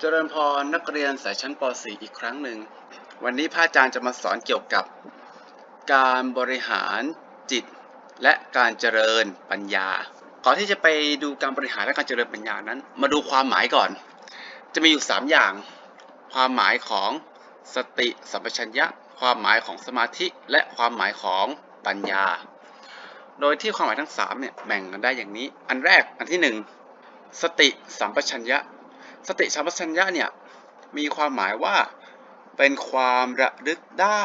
เจริญพรนักเรียนสายชั้นป .4 อีกครั้งหนึ่ง วันนี้พระอาจารย์จะมาสอนเกี่ยวกับ การบริหารจิต และการเจริญปัญญา ก่อนที่จะไปดูการบริหารและการเจริญปัญญานั้น มาดูความหมายก่อน จะมีอยู่ 3 อย่าง ความหมายของสติสัมปชัญญะ ความหมายของสมาธิและความหมายของปัญญา โดยที่ความหมายทั้ง3เนี่ยแบ่งกันได้อย่างนี้ อันแรกอันที่ 1 สติสัมปชัญญะ สติสัมปชัญญะเนี่ยมีความหมายว่าเป็นความระลึกได้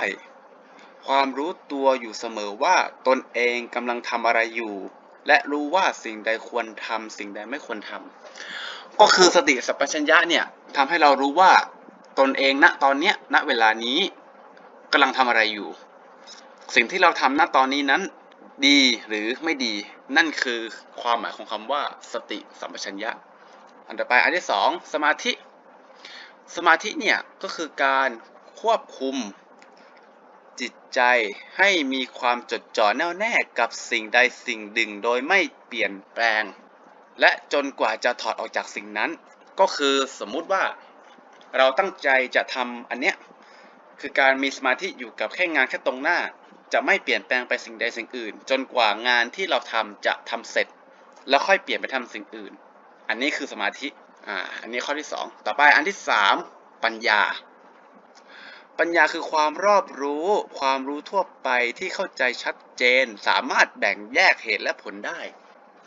ความรู้ตัวอยู่เสมอว่าตนเองกำลังทำอะไรอยู่ และรู้ว่าสิ่งใดควรทำสิ่งใดไม่ควรทำก็คือสติสัมปชัญญะเนี่ยทำให้เรารู้ว่าตนเองณตอนเนี้ยณเวลานี้กำลังทำอะไรอยู่ สิ่งที่เราทำณตอนนี้นั้นดีหรือไม่ดี นั่นคือความหมายของคำว่าสติสัมปชัญญะ อันต่อไปอันที่สองสมาธิ สมาธิเนี่ยก็คือการควบคุมจิตใจให้มีความจดจ่อแน่วแน่กับสิ่งใดสิ่งหนึ่งโดยไม่เปลี่ยนแปลง และจนกว่าจะถอดออกจากสิ่งนั้น ก็คือสมมุติว่าเราตั้งใจจะทำอันเนี้ยคือการมีสมาธิอยู่กับแค่งานแค่ตรงหน้า จะไม่เปลี่ยนแปลงไปสิ่งใดสิ่งอื่น จนกว่างานที่เราทำจะทำเสร็จ แล้วค่อยเปลี่ยนไปทำสิ่งอื่น อันนี้คือสมาธิ อ่า อันนี้ข้อที่ 2 ต่อไปอันที่ 3 ปัญญา ปัญญาคือความรอบรู้ ความรู้ทั่วไปที่เข้าใจชัดเจน สามารถแบ่งแยกเหตุและผลได้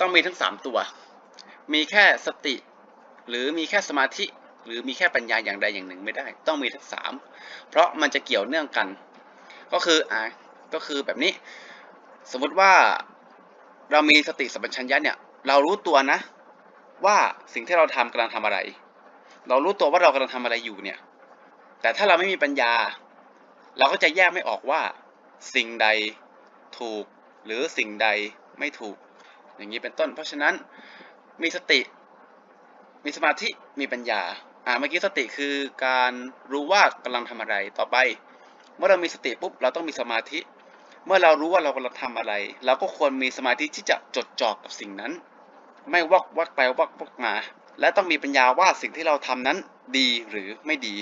ต้องมีทั้ง 3 ตัว มีแค่สติ หรือมีแค่สมาธิ หรือมีแค่ปัญญาอย่างใดอย่างหนึ่งไม่ได้ ต้องมีทั้ง 3 เพราะมันจะเกี่ยวเนื่องกัน ก็คือ อ่า ก็คือแบบนี้ สมมติว่าเรามีสติสัมปชัญญะเนี่ย เรารู้ตัวนะ ว่าสิ่งที่เราทำกำลังทำอะไร เรารู้ตัวว่าเรากำลังทำอะไรอยู่เนี่ย แต่ถ้าเราไม่มีปัญญา เราก็จะแยกไม่ออกว่า สิ่งใดถูกหรือสิ่งใดไม่ถูก อย่างนี้เป็นต้น เพราะฉะนั้นมีสติ มีสมาธิมีปัญญาอ่าเมื่อกี้สติคือการรู้ว่ากำลังทำอะไรต่อไป เมื่อเรามีสติปุ๊บเราต้องมีสมาธิ เมื่อเรารู้ว่าเรากำลังทำอะไร เราก็ควรมีสมาธิที่จะจดจ่อกับสิ่งนั้น ไม่วักวักไปวักวักมา และต้องมีปัญญาว่าสิ่งที่เราทำนั้นดีหรือไม่ดี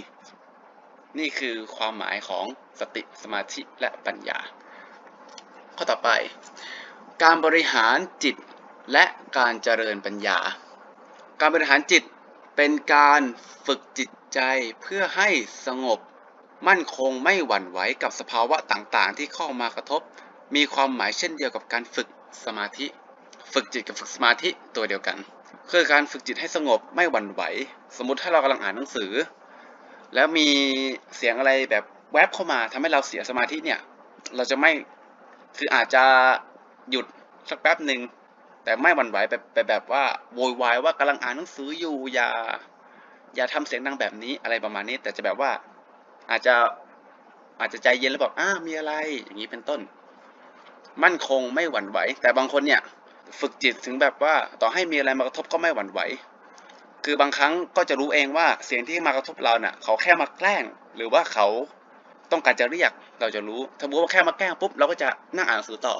นี่คือความหมายของสติสมาธิและปัญญา ข้อต่อไป การบริหารจิตและการเจริญปัญญา การบริหารจิตเป็นการฝึกจิตใจเพื่อให้สงบ มั่นคงไม่หวั่นไหวกับสภาวะต่างๆ ที่เข้ามากระทบ มีความหมายเช่นเดียวกับการฝึกสมาธิ ฝึกจิตกับฝึกสมาธิตัวเดียวกัน คือการฝึกจิตให้สงบไม่หวั่นไหว สมมติถ้าเรากำลังอ่านหนังสือ แล้วมีเสียงอะไรแบบแวบเข้ามาทำให้เราเสียสมาธิเนี่ย เราจะไม่คืออาจจะหยุดสักแป๊บหนึ่งแต่ไม่หวั่นไหวแบบแบบแบบว่าโวยวายว่ากำลังอ่านหนังสืออยู่อย่าอย่าทำเสียงดังแบบนี้อะไรประมาณนี้ แต่จะแบบว่าอาจจะอาจจะใจเย็นแล้วบอกอ้ามีอะไรอย่างนี้เป็นต้น มั่นคงไม่หวั่นไหว แต่บางคนเนี่ย ฝึกจิตถึงแบบว่าต่อให้มีอะไรมากระทบก็ไม่หวั่นไหว คือบางครั้งก็จะรู้เองว่าเสียงที่มากระทบเราเนะ่ะ เขาแค่มาแกล้ง หรือว่าเขาต้องการจะเรียกเราจะรู้ ถ้าบอกว่าแค่มาแกล้งปุ๊บเราก็จะนั่งอ่านหนังสือต่อ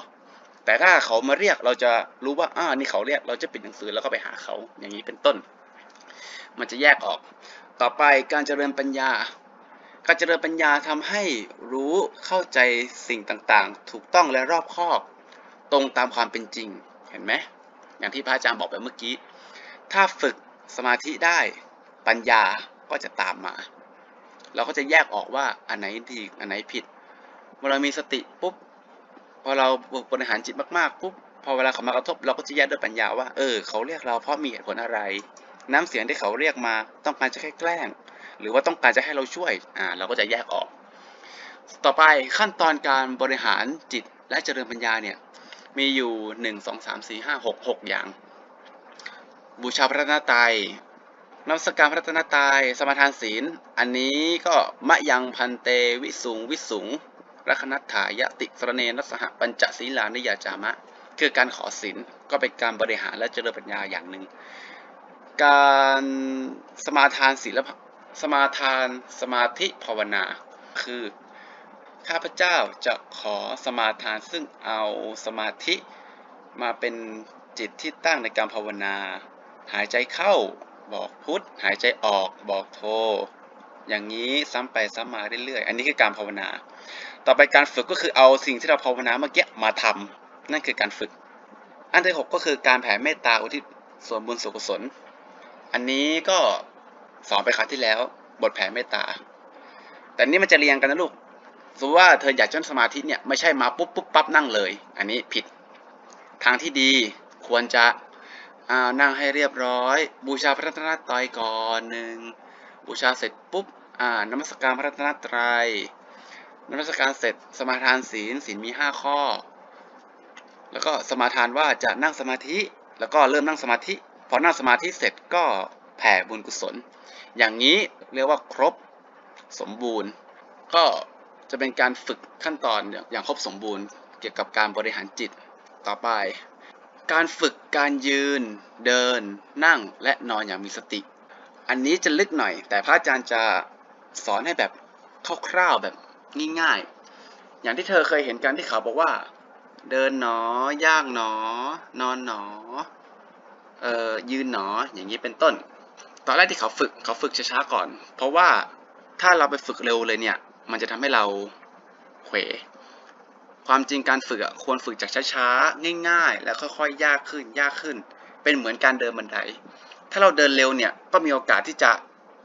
แต่ถ้าเขามาเรียกเราจะรู้ว่าอ่านี่เขาเรียกเราจะปิดหนังสือแล้วก็ไปหาเขาอย่างนี้เป็นต้น มันจะแยกออก ต่อไปการเจริญปัญญา การเจริญปัญญาทำให้รู้เข้าใจสิ่งต่างๆ ถูกต้องและรอบคอบ ตรงตามความเป็นจริง เห็นไหมอย่างที่พระอาจารย์บอกไปเมื่อกี้ ถ้าฝึกสมาธิได้ปัญญาก็จะตามมา เราก็จะแยกออกว่าอันไหนดีอันไหนผิดเมื่อเรามีสติปุ๊บพอเราบริหารจิตมากๆปุ๊บพอเวลาเขามากระทบ เราก็จะแยกด้วยปัญญาว่าเออเขาเรียกเราเพราะมีเหตุผลอะไร น้ำเสียงที่เขาเรียกมา ต้องการจะแค่แกล้ง หรือว่าต้องการจะให้เราช่วยอ่าเราก็จะแยกออก ต่อไปขั้นตอนการบริหารจิตและเจริญปัญญาเนี่ย มีอยู่ 1 2 3 4 5 6 6 อย่าง บูชาพระรัตนตัยนมัสการพระตนตัยสมาทานศีล อันนี้ก็มะยังพันเตวิสุงวิสุงรัคนัตถายติสรเนนัสหปัญจศีลานิยาจามะ คือการขอศีลก็เป็นการบริหารและเจริญปัญญาอย่างหนึ่ง การสมาทานศีลสมาทานสมาธิภาวนา คือ ข้าพเจ้าจะขอสมาทานซึ่งเอาสมาธิมาเป็นจิตที่ตั้งในการภาวนา หายใจเข้าบอกพุทธหายใจออกบอกโท อย่างนี้ซ้ำไปซ้ำมาเรื่อยๆ อันนี้คือการภาวนา ต่อไปการฝึกก็คือเอาสิ่งที่เราภาวนาเมื่อกี้มาทำนั่นคือการฝึก อันที่หกก็คือการแผ่เมตตาอุทิศส่วนบุญส่วนกุศล อันนี้ก็สอนไปครั้งที่แล้ว บทแผ่เมตตา แต่นี่มันจะเรียงกันนะลูก สมมติว่าเธออยากจนสมาธิเนี่ยไม่ใช่มาปุ๊บปุ๊บปั๊บนั่งเลย อันนี้ผิดทางที่ดีควรจะนั่งให้เรียบร้อย บูชาพระรัตนตรัยก่อนหนึ่งบูชาเสร็จปุ๊บอ่านมัสการพระรัตนตรัยนมัสการเสร็จสมาทานศีลศีลมีห้าข้อ แล้วก็สมาทานว่าจะนั่งสมาธิแล้วก็เริ่มนั่งสมาธิพอนั่งสมาธิเสร็จก็แผ่บุญกุศล อย่างนี้เรียกว่าครบสมบูรณ์ ก็ จะเป็นการฝึกขั้นตอนอย่างครบสมบูรณ์ เกี่ยวกับการบริหารจิตต่อไป การฝึกการยืน เดิน นั่งและนอนอย่างมีสติ อันนี้จะลึกหน่อย แต่พระอาจารย์จะสอนให้แบบคร่าวๆแบบง่ายๆ อย่างที่เธอเคยเห็นกันที่เขาบอกว่า เดินหนอย่างหนอ นอนหนอเอ่อยืนหนออย่างนี้เป็นต้น ตอนแรกที่เขาฝึกเขาฝึกช้าๆก่อน เพราะว่าถ้าเราไปฝึกเร็วเลยเนี่ย มันจะทำให้เราเขวความจริงการฝึกควรฝึกจากช้าๆ ง่ายๆ แล้วค่อยๆ ยากขึ้น ยากขึ้น เป็นเหมือนการเดินบันได ถ้าเราเดินเร็วเนี่ย ก็มีโอกาสที่จะ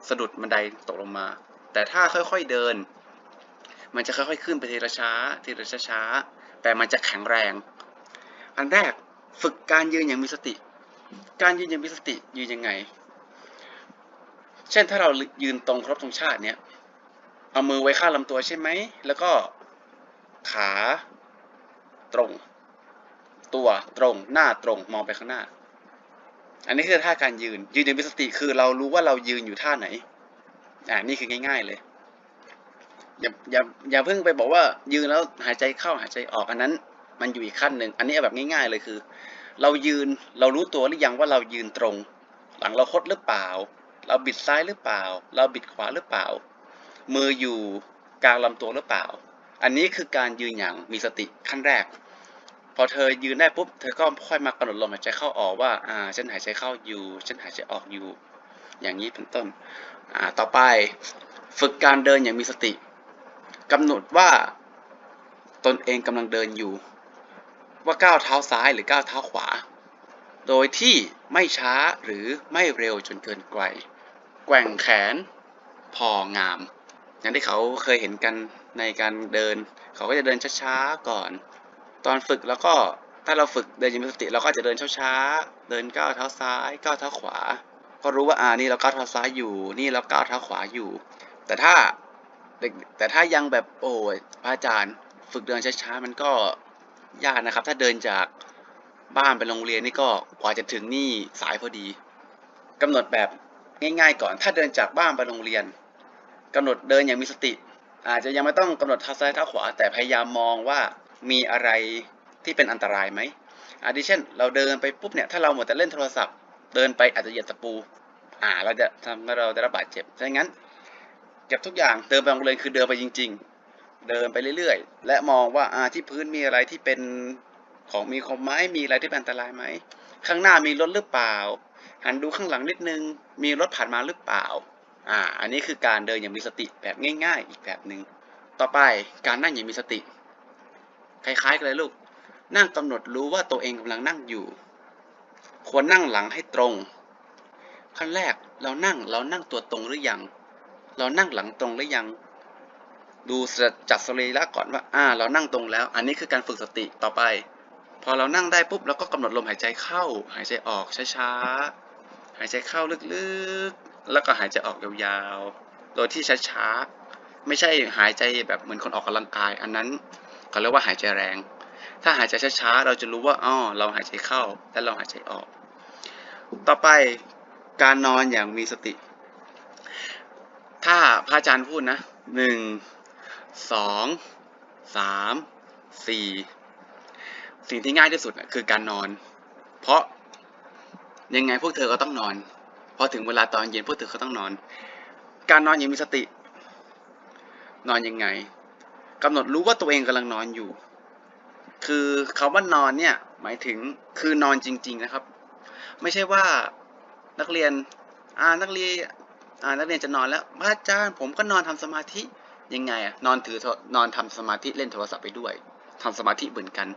สะดุดบันไดตกลงมา แต่ถ้าค่อยๆ เดิน มันจะค่อยๆ ขึ้นไปทีละช้า ทีละช้าๆ แต่มันจะแข็งแรง อันแรกฝึกการยืนอย่างมีสติ การยืนอย่างมีสติยืนยังไง เช่นถ้าเรายืนตรงครบธงชาติเนี่ย เอามือไว้ข้างลำตัวใช่ไหม แล้วก็ขาตรง ตัวตรงหน้าตรงมองไปข้างหน้า อันนี้คือท่าการยืน ยืนอย่างมีสติคือเรารู้ว่าเรายืนอยู่ท่าไหน อ่านี่คือง่าย ๆเลย อย่าอย่าอย่าเพิ่งไปบอกว่า ยืนแล้วหายใจเข้าหายใจออกอันนั้น มันอยู่อีกขั้นหนึ่งอันนี้แบบง่าย ๆเลยคือ เรายืนเรารู้ตัวหรือยังว่าเรายืนตรง หลังเราคดหรือเปล่า เราบิดซ้ายหรือเปล่า เราบิดขวาหรือเปล่า มืออยู่กลางลำตัวหรือเปล่า อันนี้คือการยืนอย่างมีสติขั้นแรก พอเธอยืนได้ปุ๊บ เธอก็ค่อยมากำหนดลมหายใจเข้าออกว่า อ่า ฉันหายใจเข้าอยู่ ฉันหายใจออกอยู่ อย่างนี้เป็นต้น อ่า ต่อไปฝึกการเดินอย่างมีสติกำหนดว่าตนเองกำลังเดินอยู่ ว่าก้าวเท้าซ้ายหรือก้าวเท้าขวา โดยที่ไม่ช้าหรือไม่เร็วจนเกินไกลแกว่งแขน พองาม อย่างที่เขาเคยเห็นกันในการเดิน เขาก็จะเดินช้าๆก่อน ตอนฝึกแล้วก็ถ้าเราฝึกเดินย่างมีสติเราก็จะเดินช้าๆเดินก้าวเท้าซ้ายก้าวเท้าขวา ก็รู้ว่าอ่านี่เราก้าวเท้าซ้ายอยู่ นี่เราก้าวเท้าขวาอยู่ แต่ถ้าแต่ถ้ายังแบบโอ้ยพระอาจารย์ ฝึกเดินช้าๆมันก็ยากนะครับ ถ้าเดินจากบ้านไปโรงเรียนนี่ก็กว่าจะถึงนี่สายพอดีกำหนดแบบง่าย ๆ ก่อน ถ้าเดินจากบ้านไปโรงเรียน กำหนดเดินอย่างมีสติ อาจจะยังไม่ต้องกำหนดเท้าซ้ายเท้าขวา แต่พยายามมองว่ามีอะไรที่เป็นอันตรายไหมอาทิเช่น เราเดินไปปุ๊บเนี่ยถ้าเราหมดแต่เล่นโทรศัพท์ เดินไปอาจจะเหยียบตะปู อ่าเราจะทำให้เราได้รับบาดเจ็บดังนั้นเก็บทุกอย่างเดินไปโรงเรียนคือเดินไปจริง ๆ เดินไปเรื่อยๆ และมองว่าอ่าที่พื้นมีอะไรที่เป็นของมีคมไม้มีอะไรที่เป็นอันตรายไหมข้างหน้ามีรถหรือเปล่า หันดูข้างหลังนิดนึง มีรถผ่านมาหรือเปล่า อ่า อันนี้คือการเดินอย่างมีสติแบบง่าย ๆ อีกแบบหนึ่ง ต่อไปการนั่งอย่างมีสติ คล้ายๆกันเลยลูก นั่งกำหนดรู้ว่าตัวเองกำลังนั่งอยู่ ควรนั่งหลังให้ตรง ขั้นแรกเรานั่งเรานั่งตัวตรงหรือยัง เรานั่งหลังตรงหรือยัง ดูจัดสรีระก่อนว่า อ่า เรานั่งตรงแล้ว อันนี้คือการฝึกสติต่อไป พอเรานั่งได้ปุ๊บเราก็กำหนดลมหายใจเข้า หายใจออกช้าๆ หายใจเข้าลึกๆ แล้วก็หายใจออกยาวๆ โดยที่ช้าๆ ไม่ใช่หายใจแบบเหมือนคนออกกำลังกาย อันนั้นเขาเรียกว่าหายใจแรง ถ้าหายใจช้าๆ เราจะรู้ว่าอ๋อเราหายใจเข้าและเราหายใจออก ต่อไปการนอนอย่างมีสติ ถ้าพระอาจารย์พูดนะหนึ่งสองสามสี่สิ่งที่ง่ายที่สุดคือการนอน เพราะยังไงพวกเธอก็ต้องนอน พอถึงเวลาตอนเย็นพวกเธอก็ต้องนอน การนอนอย่างมีสติ นอนยังไงกำหนดรู้ว่าตัวเองกำลังนอนอยู่ คือคาว่านอนเนี่ยหมายถึงคือนอนจริง ๆนะครับ ไม่ใช่ว่านักเรียนอ่านักเรียนอ่านักเรียนจะนอนแล้วพระอาจารย์ผมก็นอนทำสมาธิยังไงอะนอนถือนอนทำสมาธิเล่นโทรศัพท์ไปด้วยทำสมาธิเหมือนกัน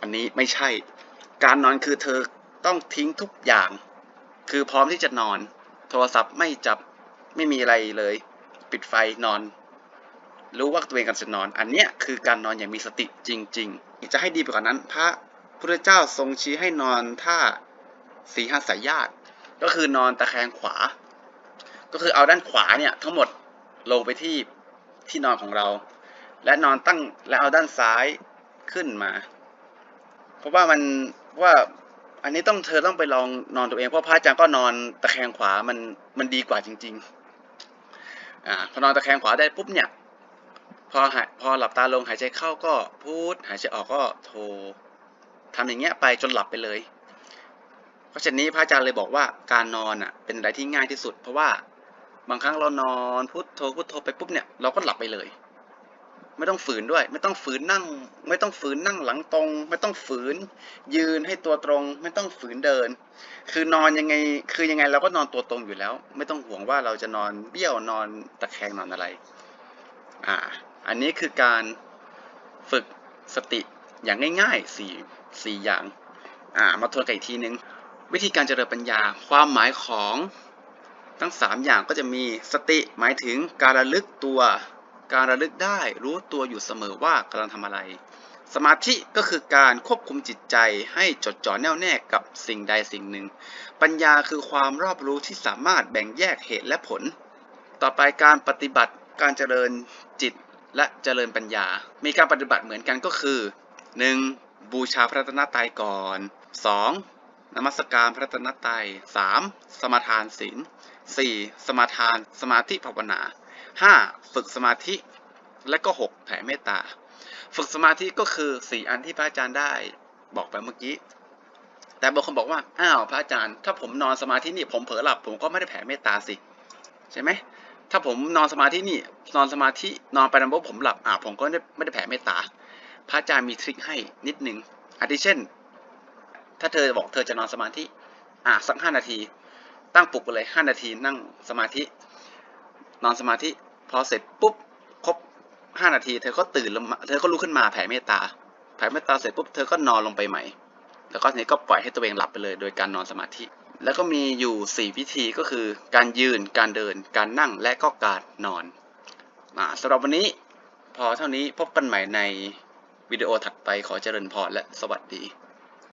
อันนี้ไม่ใช่ การนอนคือเธอต้องทิ้งทุกอย่าง คือพร้อมที่จะนอน โทรศัพท์ไม่จับไม่มีอะไรเลย ปิดไฟนอน รู้ว่าตัวเองกำลังจะนอน อันเนี้ยคือการนอนอย่างมีสติจริง ๆ จะให้ดีไปกว่านั้น พระพุทธเจ้าทรงชี้ให้นอนท่าสีหสายญาติก็คือนอนตะแคงขวา ก็คือเอาด้านขวาเนี่ยทั้งหมดลงไปที่ที่นอนของเรา และนอนตั้งและเอาด้านซ้ายขึ้นมา เพราะว่ามันว่า อันนี้ต้องเธอต้องไปลองนอนตัวเองเพราะพระอาจารย์ก็นอนตะแคงขวามันมันดีกว่าจริง ๆอ่าพอนอนตะแคงขวาได้ปุ๊บเนี่ยพอหายพอหลับตาลงหายใจเข้าก็พูดหายใจออกก็โททำอย่างเงี้ยไปจนหลับไปเลย เพราะฉะนั้พระอาจารย์เลยบอกว่าการนอนอะเป็นอะไรที่ง่ายที่สุด เพราะว่าบางครั้งเรานอนพุทโธพุทโธไปปุ๊บเนี่ยเราก็หลับไปเลย ไม่ต้องฝืนด้วย ไม่ต้องฝืนนั่ง ไม่ต้องฝืนนั่งหลังตรง ไม่ต้องฝืน ยืนให้ตัวตรง ไม่ต้องฝืนเดิน คือนอนยังไง คือยังไงเราก็นอนตัวตรงอยู่แล้ว ไม่ต้องห่วงว่าเราจะนอนเบี้ยวนอนตะแคงนอนอะไร อ่า อันนี้คือการฝึกสติอย่างง่ายๆสี่สี่อย่าง อ่า มาทวนกันอีกทีนึง วิธีการเจริญปัญญา ความหมายของทั้ง 3 อย่างก็จะมีสติหมายถึงการระลึกตัว การระลึกได้รู้ตัวอยู่เสมอว่ากำลังทำอะไร สมาธิก็คือการควบคุมจิตใจให้จดจ่อแน่วแน่กับสิ่งใดสิ่งหนึ่ง ปัญญาคือความรอบรู้ที่สามารถแบ่งแยกเหตุและผล ต่อไปการปฏิบัติการเจริญจิตและเจริญปัญญา มีการปฏิบัติเหมือนกันก็คือ 1. บูชาพระตนตรัยก่อน 2. นมัสการพระตนตรัย 3. สมาทานศีล 4. สมาทานสมาธิภาวนา 5. ฝึกสมาธิและก็ 6. แผ่เมตตา ฝึกสมาธิก็คือ 4 อันที่พระอาจารย์ได้บอกไปเมื่อกี้ แต่บางคนบอกว่า อ้าวพระอาจารย์ ถ้าผมนอนสมาธินี่ผมเผลอหลับ ผมก็ไม่ได้แผ่เมตตาสิ ใช่ไหม ถ้าผมนอนสมาธินี่นอนสมาธินอนไปนานปุ๊บผมหลับอ่าผมก็ไม่ได้ไม่ได้แผ่เมตตา พระอาจารย์มีทริคให้นิดนึงอาทิเช่น ถ้าเธอบอกเธอจะนอนสมาธิ อ่าสักห้านาที ตั้งปลุกไปเลยห้านาทีนั่งสมาธิ นอนสมาธิ พอเสร็จปุ๊บครบห้านาทีเธอก็ตื่นลงมาเธอก็ลุกขึ้นมาแผ่เมตตาแผ่เมตตาเสร็จปุ๊บเธอก็นอนลงไปใหม่ แล้วก็ทีนี้ก็ปล่อยให้ตัวเองหลับไปเลยโดยการนอนสมาธิ แล้วก็มีอยู่ 4 วิธีก็คือ การยืน การเดิน การนั่งและก็การนอนอสำหรับวันนี้พอเท่านี้พบกันใหม่ในวิดีโอถัดไปขอเจริญพรและสวัสดี